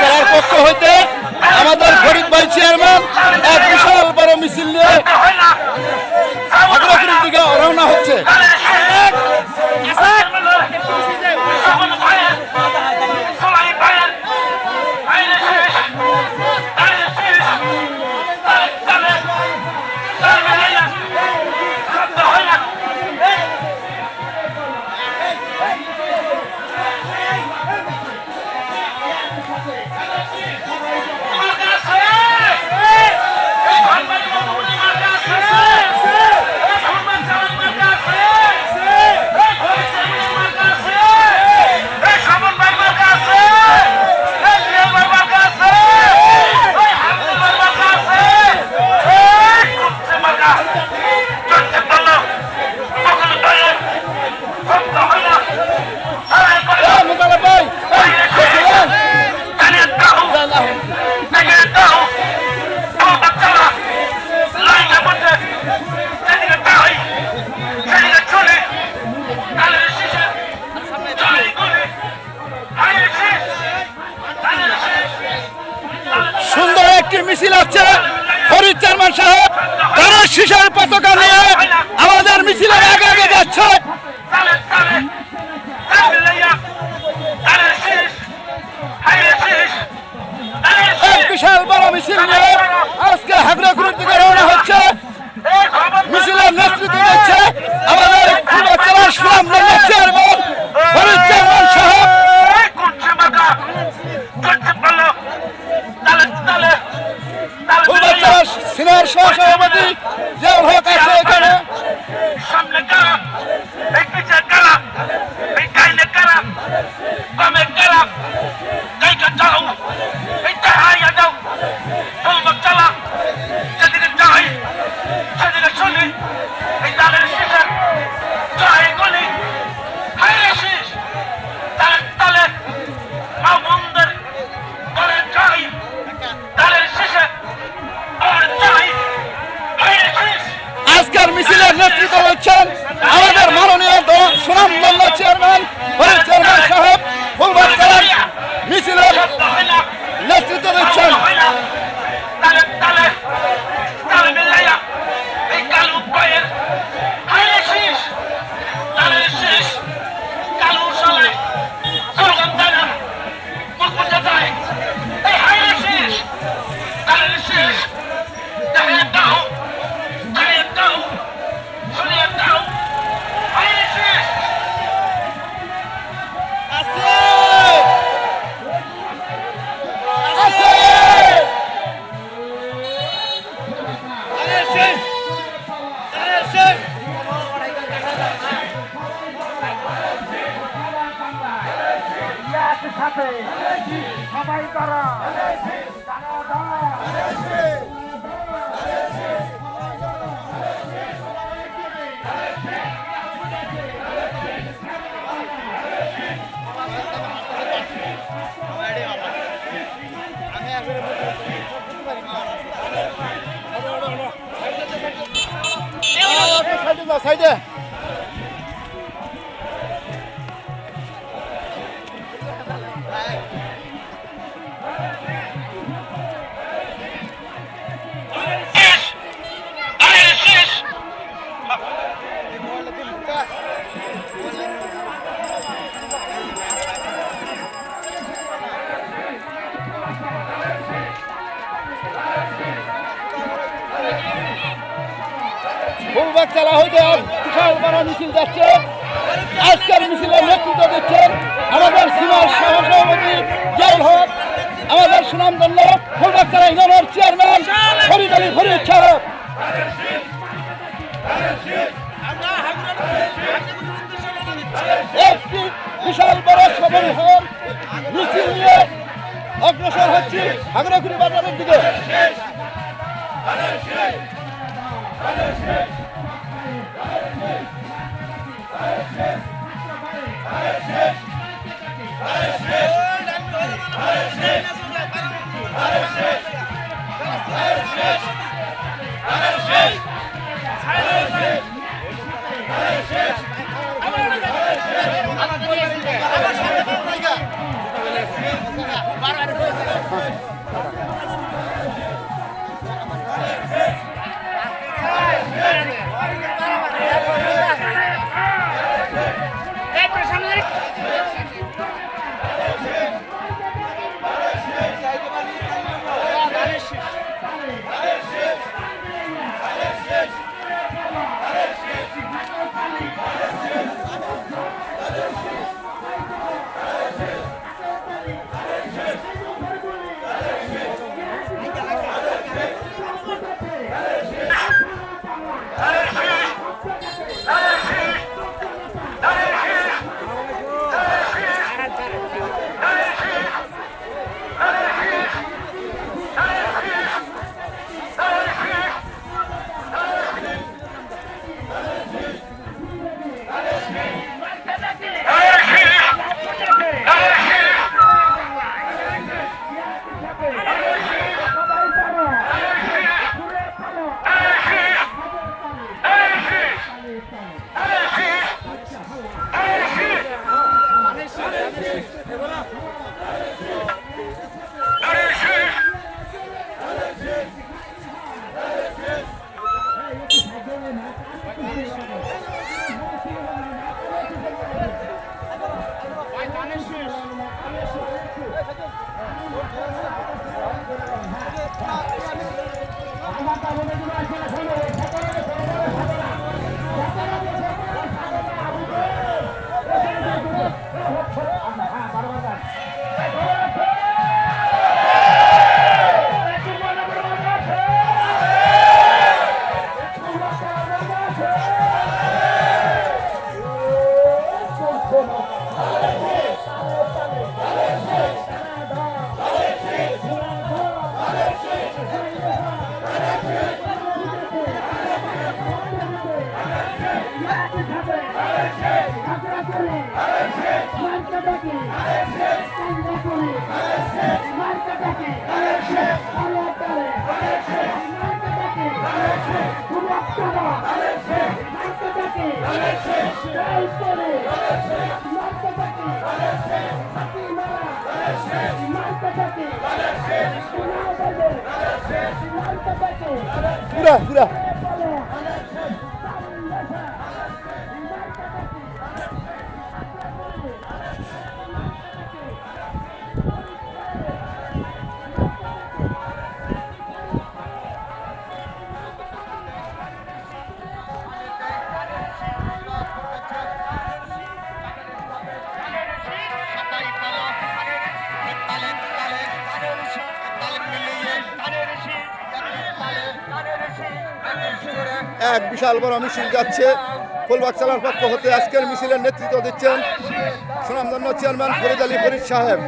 জেলার পক্ষ হইতে আমাদের ফরিদ ভাই চেয়ারম্যান এক বিশাল বড় মিছিল নিয়ে পুলিশরা আগে আগে যাচ্ছে। বিশাল বড় মিছিল সাইডে। ট্রাক চালা হইতে আজ বিশাল বড় মিছিল যাচ্ছে। আজকের মিছিলে নেতৃত্ব দিচ্ছেন আমাদের সীমার সহসভাপতি জয়াল হক আমাদের সুনামদন্য ফুলবাচ্চারা ইউনিয়নের চেয়ারম্যান ফরিদ আলী ফরিদ সাহেব। একটি বিশাল বড় সবল হল মিছিল নিয়ে অগ্রসর হচ্ছে হাগরাগুড়ি বাজারের দিকে। Parabéns! Parabéns! পুরা পুরা এক বিশাল বড় মিছিল যাচ্ছে। ফুলবাগ চালার পক্ষ হতে আজকের মিছিলের নেতৃত্ব দিচ্ছেন সুনামধন্য চেয়ারম্যান ফরিদ আলী ফরিদ সাহেব।